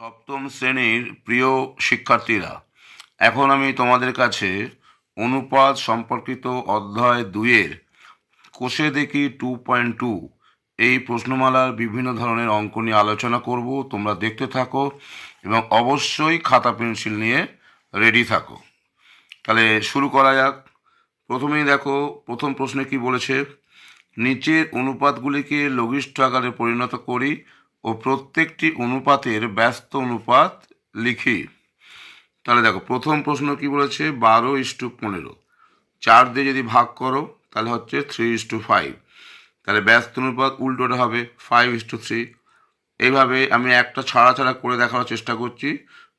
সপ্তম শ্রেণির প্রিয় শিক্ষার্থীরা, এখন আমি তোমাদের কাছে অনুপাত সম্পর্কিত অধ্যায় দুইয়ের কোষে দেখি টু পয়েন্ট টু এই প্রশ্নমালার বিভিন্ন ধরনের অঙ্ক নিয়ে আলোচনা করব। তোমরা দেখতে থাকো এবং অবশ্যই খাতা পেন্সিল নিয়ে রেডি থাকো। তাহলে শুরু করা যাক। প্রথমেই দেখো, প্রথম প্রশ্নে কি বলেছে? নিচের অনুপাতগুলিকে লঘিষ্ঠ আকারে পরিণত করি। ও প্রত্যেকটি অনুপাতের ব্যস্ত অনুপাত লিখি। তাহলে দেখো, প্রথম প্রশ্ন কি বলেছে? বারো ইস্টু পনেরো। চার দিয়ে যদি ভাগ করো, তাহলে হচ্ছে থ্রি ইস্টু ফাইভ তাহলে ব্যস্ত অনুপাত উল্টোটা হবে ফাইভ ইস্টু থ্রি এইভাবে আমি একটা ছাড়া ছাড়া করে দেখানোর চেষ্টা করছি।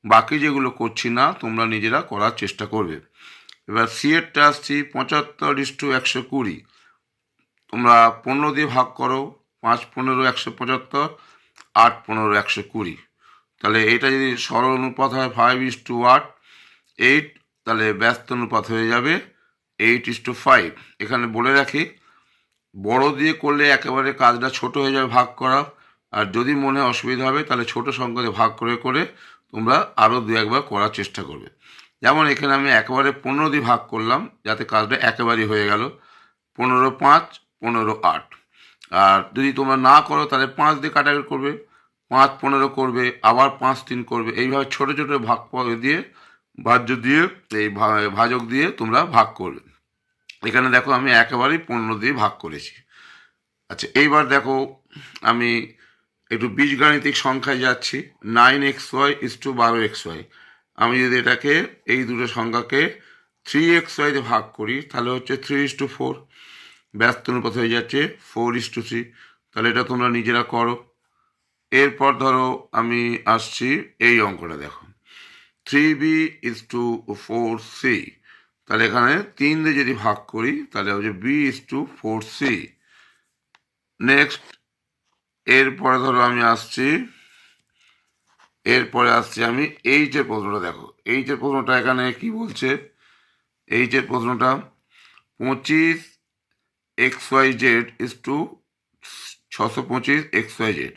বাকি যেগুলো করছি না, তোমরা নিজেরা করার চেষ্টা করবে। এবার সি এরটা আসছি পঁচাত্তর ইস্টু একশো কুড়ি। তোমরা পনেরো দিয়ে ভাগ করো, পাঁচ পনেরো একশো পঁচাত্তর। আট, পনেরো, একশো কুড়ি। তাহলে এটা যদি সরল অনুপাত হয় ফাইভ ইস টু আট এইট তাহলে ব্যস্ত অনুপাত হয়ে যাবে এইট ইস টু ফাইভ এখানে বলে রাখি, বড় দিয়ে করলে একেবারে কাজটা ছোট হয়ে যাবে, ভাগ করা আর যদি মনে অসুবিধা হবে, তাহলে ছোট সংখ্যা দিয়ে ভাগ করে করে তোমরা আরও দু একবার করার চেষ্টা করবে। যেমন এখানে আমি একেবারে পনেরো দিয়ে ভাগ করলাম, যাতে কাজটা একেবারেই হয়ে গেল। পনেরো পাঁচ, পনেরো আট। আর যদি তোমরা না করো, তাহলে পাঁচ দিয়ে কাটাকাটি করবে, পাঁচ পনেরো করবে, আবার পাঁচ তিন করবে। এইভাবে ছোটো ছোটো ভাগ দিয়ে ভাজ্য দিয়ে, এই ভাজক দিয়ে তোমরা ভাগ করবে। এখানে দেখো আমি একেবারেই পনেরো দিয়ে ভাগ করেছি। আচ্ছা এইবার দেখো আমি একটু বীজগাণিতিক সংখ্যায় যাচ্ছি। Nine x y is to বারো এক্স ওয়াই। আমি যদি এটাকে, এই দুটো সংখ্যাকে থ্রি এক্স ওয়াইতে ভাগ করি, তাহলে হচ্ছে থ্রি ইস টু ফোর। ব্যস্ত অনুপাত হয়ে যাচ্ছে ফোর ইস টু থ্রি তাহলে এটা তোমরা নিজেরা করো। এরপর ধরো আমি আসছি এই অঙ্কটা দেখো। Three b is to four c তাহলে এখানে তিন দিয়ে যদি ভাগ করি, তাহলে হচ্ছে b is to four c next এরপরে ধরো আমি আসছি। এরপরে আসছি আমি এইচের প্রশ্নটা দেখো। এইচের প্রশ্নটা এখানে কি বলছে? এইচের প্রশ্নটা পঁচিশ x y z is to ছশো পঁচিশ এক্স ওয়াই জেড।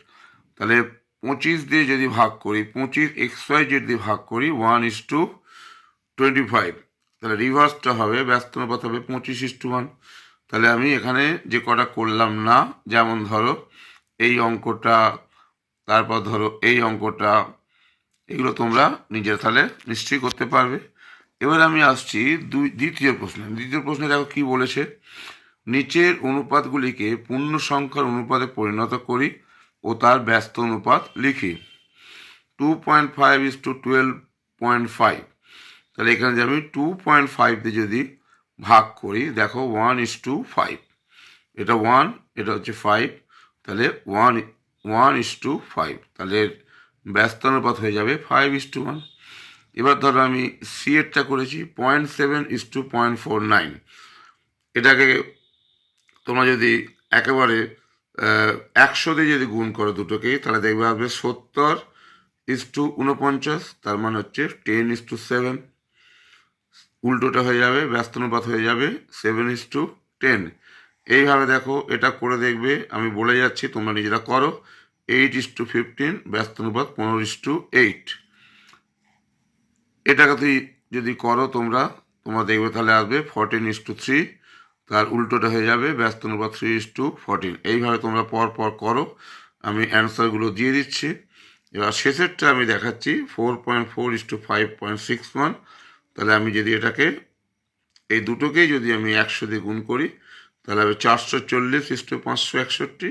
তাহলে পঁচিশ দিয়ে যদি ভাগ করি, পঁচিশ এক্স ওয়াই জেড দিয়ে ভাগ করি one is to twenty five তাহলে রিভার্সটা হবে ব্যস্ত হবে পঁচিশ ইস টু ওয়ান তাহলে আমি এখানে যে কটা করলাম না, যেমন ধরো এই অঙ্কটা, তারপর ধরো এই অঙ্কটা, এগুলো তোমরা নিজের তাহলে নিশ্চয়ই করতে পারবে। এবার আমি আসছি দুই, দ্বিতীয় প্রশ্নে। দ্বিতীয় প্রশ্নে দেখো কি বলেছে? নিচের অনুপাতগুলিকে পূর্ণ সংখ্যার অনুপাতে পরিণত করি ও তার ব্যস্ত অনুপাত লিখি। Two point five is to twelve point five তাহলে এখানে আমি টু পয়েন্ট ফাইভ দিয়ে যদি ভাগ করি, দেখো ওয়ান ইস টু ফাইভ এটা ওয়ান এটা হচ্ছে ফাইভ তাহলে one one is to five তাহলে ব্যস্ত অনুপাত হয়ে যাবে ফাইভ ইস টু ওয়ান এবার ধরো আমি সি এরটা করেছি point seven is to point four nine এটাকে তোমরা যদি একেবারে একশো দিয়ে যদি গুণ করো দুটোকে, তাহলে দেখবে আসবে সত্তর ইস টু উনপঞ্চাশ তার মানে হচ্ছে টেন ইস টু সেভেন উল্টোটা হয়ে যাবে ব্যস্ত অনুপাত হয়ে যাবে সেভেন ইস টু টেন এইভাবে দেখো, এটা করে দেখবে, আমি বলে যাচ্ছি, তোমরা নিজেরা করো। এইট ইস টু ফিফটিন ব্যস্ত অনুপাত পনেরো ইস টু এইট এটাকে তুই যদি করো তোমরা তোমরা দেখবে তাহলে আসবে ফোরটিন ইস টু থ্রি তার উল্টোটা হয়ে যাবে ব্যস্ত অনুপাত থ্রি ইস টু ফোরটিন এইভাবে তোমরা পর পর করো। আমি অ্যান্সারগুলো দিয়ে দিচ্ছি। এবার শেষেরটা আমি দেখাচ্ছি। Four point four is to five point six one তাহলে আমি যদি এটাকে, এই দুটোকেই যদি আমি একশো দিয়ে গুণ করি, তাহলে হবে চারশো চল্লিশ ইস টু পাঁচশো একষট্টি।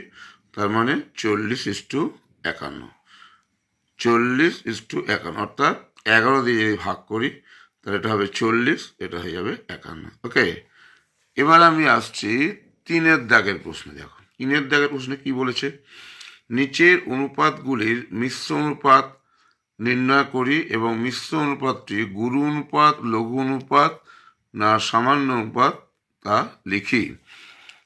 তার মানে চল্লিশ ইস টু একান্ন। চল্লিশ ইস টু একান্ন। অর্থাৎ এগারো দিয়ে যদি ভাগ করি, তাহলে এটা হবে চল্লিশ, এটা হয়ে যাবে একান্ন। ওকে এবার আমি আসছি তিনের দাগের প্রশ্নে, দেখো। তিনের দাগের প্রশ্নে কি বলেছে? নিচের অনুপাতগুলির মিশ্র অনুপাত নির্ণয় করি এবং মিশ্র অনুপাতটি গুরু অনুপাত, লঘু অনুপাত না সামান্য অনুপাত তা লিখি।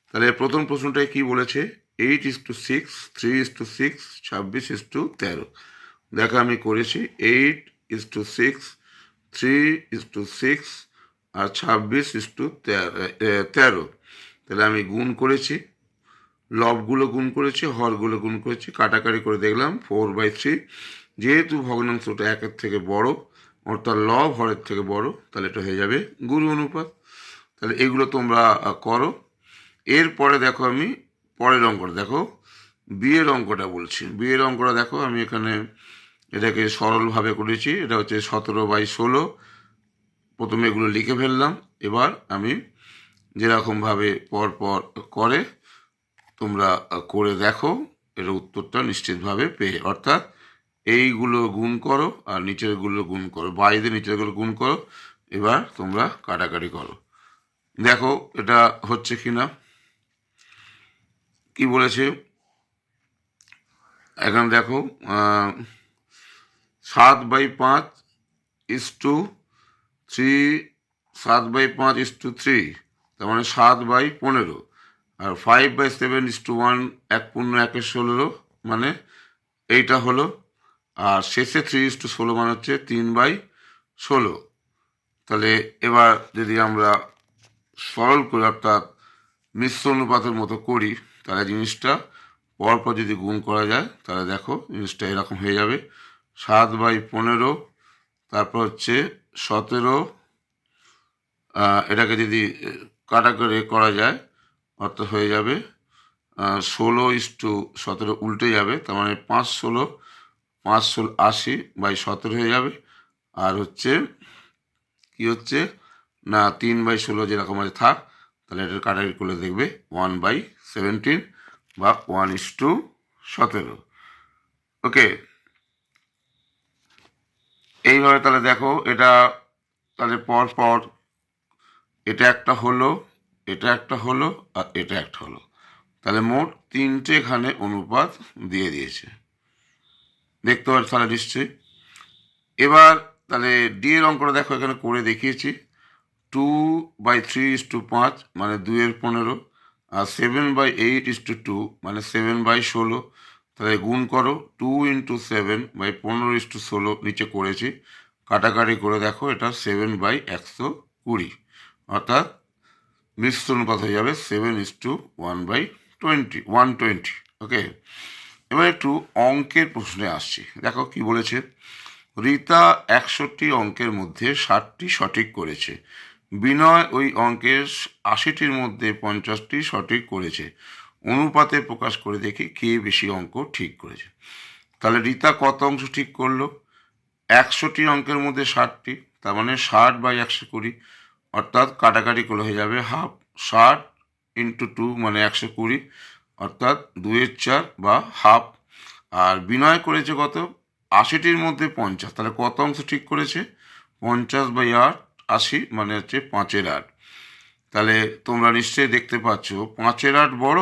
তাহলে প্রথম প্রশ্নটায় কি বলেছে? Eight is to six three is to six ছাব্বিশ ইস টু তেরো। দেখা আমি করেছি eight is to six three is to six আর ছাব্বিশ ইস টু তেরো। তাহলে আমি গুণ করেছি। লবগুলো গুণ করেছি, হরগুলো গুণ করেছি। কাটাকাটি করে দেখলাম ফোর বাই থ্রি যেহেতু ভগ্নাংশটা একের থেকে বড়, অর্থাৎ লব হরের থেকে বড়, তাহলে এটা হয়ে যাবে গুরু অনুপাত। তাহলে এগুলো তোমরা করো। এরপরে দেখো আমি পরের অঙ্কটা। দেখো, বিয়ের অঙ্কটা বলছি। বিয়ের অঙ্কটা দেখো, আমি এখানে এটাকে সরলভাবে করেছি। এটা হচ্ছে সতেরো বাই ষোলো। প্রথমে এগুলো লিখে ফেললাম। এবার আমি যেরকমভাবে পর পর করে তোমরা করে দেখো, এর উত্তরটা নিশ্চিতভাবে পেয়ে। অর্থাৎ এইগুলো গুণ করো আর নিচেরগুলো গুণ করো, বাইরে নিচেরগুলো গুণ করো, এবার তোমরা কাটাকাটি করো। দেখো এটা হচ্ছে কি না কি বলেছে? এখন দেখো সাত বাই পাঁচ ইস টু থ্রি, সাত বাই পাঁচ ইস টু থ্রি তার মানে সাত বাই পনেরো। আর five by seven is to one এক পূর্ণ একের ষোলো মানে এইটা হলো। আর শেষে থ্রি ইস টু ষোলো মানে হচ্ছে তিন বাই ষোলো। তাহলে এবার যদি আমরা সরল করি অর্থাৎ মিশ্র অনুপাতের মতো করি, তাহলে জিনিসটা পরপর যদি গুণ করা যায়, তাহলে দেখো জিনিসটা এরকম হয়ে যাবে। সাত বাই পনেরো, তারপর হচ্ছে সতেরো এটাকে যদি আহ, কাটা করে করা যায় অর্থাৎ হয়ে যাবে ষোলো ইস টু সতেরো উল্টে যাবে তার মানে পাঁচ ষোলো পাঁচ ষোলো আশি বাই সতেরো হয়ে যাবে আর হচ্ছে কি হচ্ছে? না তিন বাই ষোলো যেরকম আছে থাক তাহলে এটার কাটাকাটি করলে দেখবে ওয়ান বাই সেভেন্টিন বা ওয়ান ইস টু সতেরো ওকে এইভাবে তাহলে দেখো, এটা তাহলে পর পর এটা একটা হলো, এটা একটা হলো আর এটা একটা হলো। তাহলে মোট তিনটে এখানে অনুপাত দিয়ে দিয়েছে। দেখতে পাচ্ছ তাহলে নিশ্চয়ই। এবার তাহলে ডি এর অঙ্কটা দেখো, এখানে করে দেখিয়েছি। Two by three is to পাঁচ মানে দুইয়ের পনেরো, আর seven by eight is to two মানে সেভেন বাই ষোলো তাহলে গুণ করো টু ইন্টু সেভেন বাই পনেরো ইস টু ষোলো নিচে করেছি। কাটাকাটি করে দেখো, এটা সেভেন বাই একশো কুড়ি। অর্থাৎ মিশ্র অনুপাত হয়ে যাবে seven is to one by twenty one twenty okay এবার একটু অঙ্কের প্রশ্নে আসছি। দেখো কি বলেছে, রীতা একষট্টি অঙ্কের মধ্যে ষাটটি সঠিক করেছে। বিনয় ওই অঙ্কের আশিটির মধ্যে পঞ্চাশটি সঠিক করেছে। অনুপাতে প্রকাশ করে দেখি কে বেশি অঙ্ক ঠিক করেছে। তাহলে রীতা কত অংশ ঠিক করল? একশোটি অঙ্কের মধ্যে ষাটটি, তার মানে ষাট বাই একশো কুড়ি, অর্থাৎ কাটাকাটি করে হয়ে যাবে হাফ ষাট ইন্টু টু মানে একশো কুড়ি, অর্থাৎ দুয়ের চার বা হাফ। আর বিনয় করেছে কত? আশিটির মধ্যে পঞ্চাশ। তাহলে কত অংশ ঠিক করেছে? পঞ্চাশ বাই আট, আশি মানে হচ্ছে পাঁচের আট। তাহলে তোমরা নিশ্চয়ই দেখতে পাচ্ছ, পাঁচের আট বড়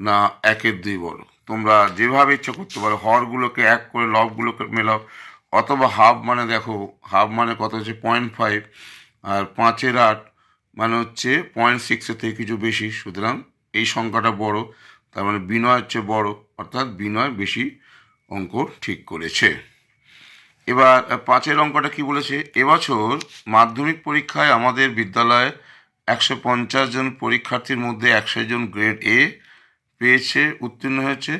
না, একের দুই বড়। তোমরা যেভাবে ইচ্ছা করতে পারো, হরগুলোকে এক করে, লবগুলোকে মেলাও। অথবা হাফ মানে দেখো, হাফ মানে কত হচ্ছে? Point five. আর পাঁচের আট মানে হচ্ছে পয়েন্ট সিক্সের থেকে কিছু বেশি। সুতরাং এই সংখ্যাটা বড়। তার মানে বিনয় হচ্ছে বড়। অর্থাৎ বিনয় বেশি অঙ্ক ঠিক করেছে। এবার পাঁচের অঙ্কটা কি বলেছে? এবছর মাধ্যমিক পরীক্ষায় আমাদের বিদ্যালয়ে একশো পঞ্চাশ জন পরীক্ষার্থীর মধ্যে একশো জন গ্রেড এ পেয়েছে, উত্তীর্ণ হয়েছে।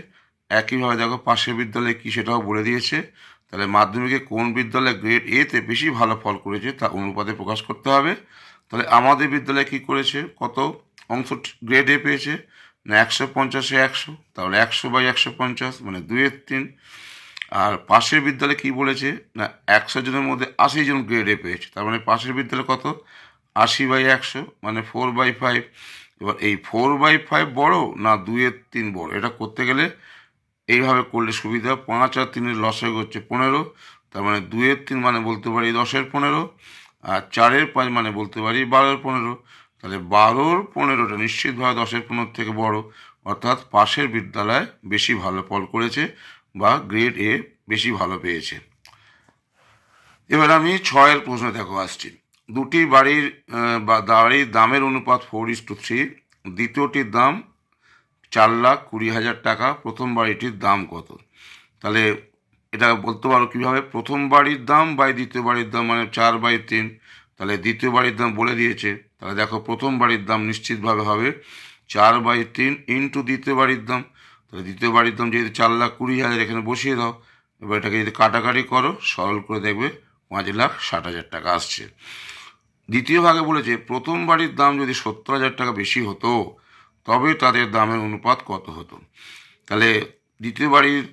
একইভাবে দেখো পাশের বিদ্যালয়ে কী সেটাও বলে দিয়েছে। তাহলে মাধ্যমিকে কোন বিদ্যালয়ে গ্রেড এতে বেশি ভালো ফল করেছে তা অনুপাতে প্রকাশ করতে হবে। তাহলে আমাদের বিদ্যালয়ে কি করেছে? কত অংশ গ্রেড এ পেয়েছে? না, একশো পঞ্চাশে একশো। তাহলে একশো বাই একশো পঞ্চাশ মানে দুইয়ের তিন। আর পাশের বিদ্যালয়ে কি বলেছে? না, একশো জনের মধ্যে আশি জন গ্রেড এ পেয়েছে। তার মানে পাশের বিদ্যালয়ে কত? আশি বাই একশো মানে ফোর বাই ফাইভ এবার এই ফোর বাই ফাইভ বড়ো না দুইয়ের তিন বড়? এটা করতে গেলে এইভাবে করলে সুবিধা পাঁচ আর তিনের লসে হচ্ছে পনেরো। তার মানে দুইয়ের তিন মানে বলতে পারি দশের পনেরো আর চারের পাঁচ মানে বলতে পারি বারোর পনেরো। তাহলে বারোর পনেরোটা নিশ্চিতভাবে দশের পনেরো থেকে বড়। অর্থাৎ পাশের বিদ্যালয় বেশি ভালো ফল করেছে বা গ্রেড এ বেশি ভালো পেয়েছে। এবার আমি ছয়ের প্রশ্ন দেখো আসছি দুটি বাড়ির বাড়ির দামের অনুপাত ফোর ইস টু থ্রি দ্বিতীয়টির দাম চার লাখ কুড়ি হাজার টাকা, প্রথম বাড়িটির দাম কত? তাহলে এটা বলতে পারো কীভাবে? প্রথম বাড়ির দাম বাই দ্বিতীয় বাড়ির দাম মানে চার বাই তিন, তাহলে দ্বিতীয় বাড়ির দাম বলে দিয়েছে, তাহলে দেখো প্রথম বাড়ির দাম নিশ্চিতভাবে হবে চার বাই তিন ইন্টু দ্বিতীয় বাড়ির দাম, তাহলে দ্বিতীয় বাড়ির দাম যেহেতু চার লাখ কুড়ি হাজার এখানে বসিয়ে দাও, এবার এটাকে যদি কাটাকাটি করো, সরল করে দেখবে পাঁচ লাখ ষাট হাজার টাকা আসছে। দ্বিতীয় ভাগে বলেছে, প্রথম বাড়ির দাম যদি সত্তর হাজার টাকা বেশি হতো, তবে তাদের দামের অনুপাত কত হতো? তাহলে দ্বিতীয় বাড়ির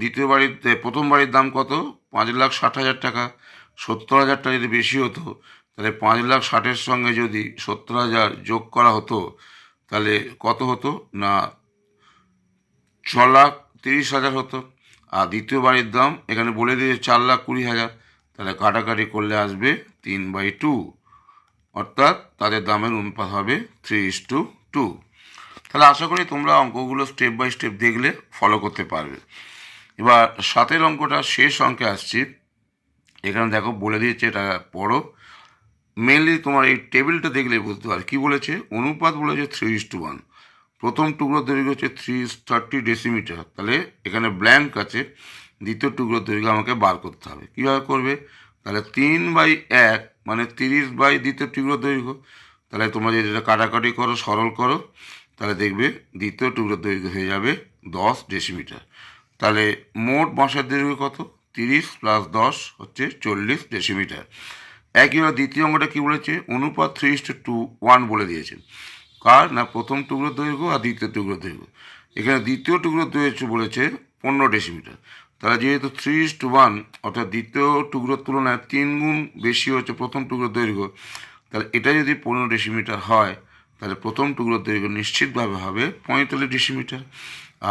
দ্বিতীয় বাড়ির, প্রথম বাড়ির দাম কত? পাঁচ লাখ ষাট হাজার টাকা। সত্তর হাজার টাকা যদি বেশি হতো, তাহলে পাঁচ লাখ ষাটের সঙ্গে যদি সত্তর হাজার যোগ করা হতো, তাহলে কত হতো? না, ছ লাখ তিরিশ হাজার হতো। আর দ্বিতীয় বাড়ির দাম এখানে বলে দিয়েছে চার লাখ কুড়ি হাজার। তাহলে কাটাকাটি করলে আসবে তিন বাই টু। অর্থাৎ তাদের দামের অনুপাত হবে থ্রি ইস টু টু তাহলে আশা করি তোমরা অঙ্কগুলো স্টেপ বাই স্টেপ দেখলে ফলো করতে পারবে। এবার সাতের অঙ্কটা শেষ অঙ্কে আসছি। এখানে দেখো বলে দিয়েছে এটা পড়ো। মেনলি তোমার এই টেবিলটা দেখলে বুঝতে পারবে। কী বলেছে? অনুপাত বলেছে থ্রি ইস টু ওয়ান প্রথম টুকরো দৈর্ঘ্য হচ্ছে থ্রি থার্টি ডেসিমিটার তাহলে এখানে ব্ল্যাঙ্ক আছে। দ্বিতীয় টুকরো দৈর্ঘ্য আমাকে বার করতে হবে। কীভাবে করবে? তাহলে তিন বাই এক মানে তিরিশ বাই দ্বিতীয় টুকরো দৈর্ঘ্য। তাহলে তোমরা যদি এটা কাটাকাটি করো, সরল করো, তাহলে দেখবে দ্বিতীয় টুকরো দৈর্ঘ্য হয়ে যাবে দশ ডেসিমিটার তাহলে মোট বাঁশের দৈর্ঘ্য কত? তিরিশ প্লাস দশ হচ্ছে চল্লিশ ডেসিমিটার একইভাবে দ্বিতীয় অঙ্কটা কী বলেছে? অনুপাত থ্রি টু ওয়ান বলে দিয়েছে। কার? না, প্রথম টুকরো দৈর্ঘ্য আর দ্বিতীয় টুকরো দৈর্ঘ্য। এখানে দ্বিতীয় টুকরো দৈর্ঘ্য বলেছে পনেরো ডেসিমিটার তাহলে যেহেতু থ্রি ইস টু ওয়ান অর্থাৎ দ্বিতীয় টুকরোর তুলনায় তিন গুণ বেশি হচ্ছে প্রথম টুকরো দৈর্ঘ্য, তাহলে এটা যদি পনেরো ডেসিমিটার হয়, তাহলে প্রথম টুকরোর দৈর্ঘ্য নিশ্চিতভাবে হবে পঁয়তাল্লিশ ডেসিমিটার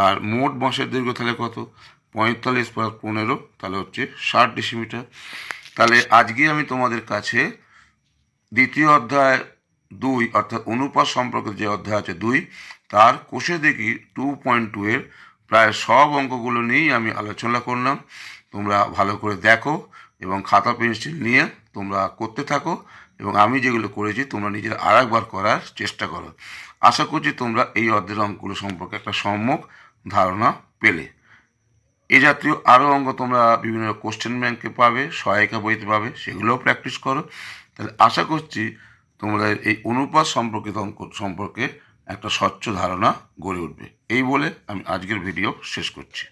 আর মোট বাঁশের দৈর্ঘ্য তাহলে কত? পঁয়তাল্লিশ প্লাস পনেরো, তাহলে হচ্ছে ষাট ডেসিমিটার তাহলে আজকে আমি তোমাদের কাছে দ্বিতীয় অধ্যায় দুই, অর্থাৎ অনুপাত সম্পর্কে যে অধ্যায় আছে দুই, তার কোষে দেখি টু পয়েন্ট টু এর প্রায় সব অঙ্কগুলো নিয়েই আমি আলোচনা করলাম। তোমরা ভালো করে দেখো এবং খাতা পেন্সিল নিয়ে তোমরা করতে থাকো এবং আমি যেগুলো করেছি তোমরা নিজের আর একবার করার চেষ্টা করো। আশা করছি তোমরা এই অর্ধের অঙ্কগুলো সম্পর্কে একটা সম্যক ধারণা পেলে। এ জাতীয় আরও অঙ্ক তোমরা বিভিন্ন কোশ্চেন ব্যাংকে পাবে, সহায়িকা বইতে পাবে, সেগুলোও প্র্যাকটিস করো। তাহলে আশা করছি তোমরা এই অনুপাত সম্পর্কিত অঙ্ক সম্পর্কে একটা স্বচ্ছ ধারণা গড়ে উঠবে। এই বলে আমি আজকের ভিডিও শেষ করছি।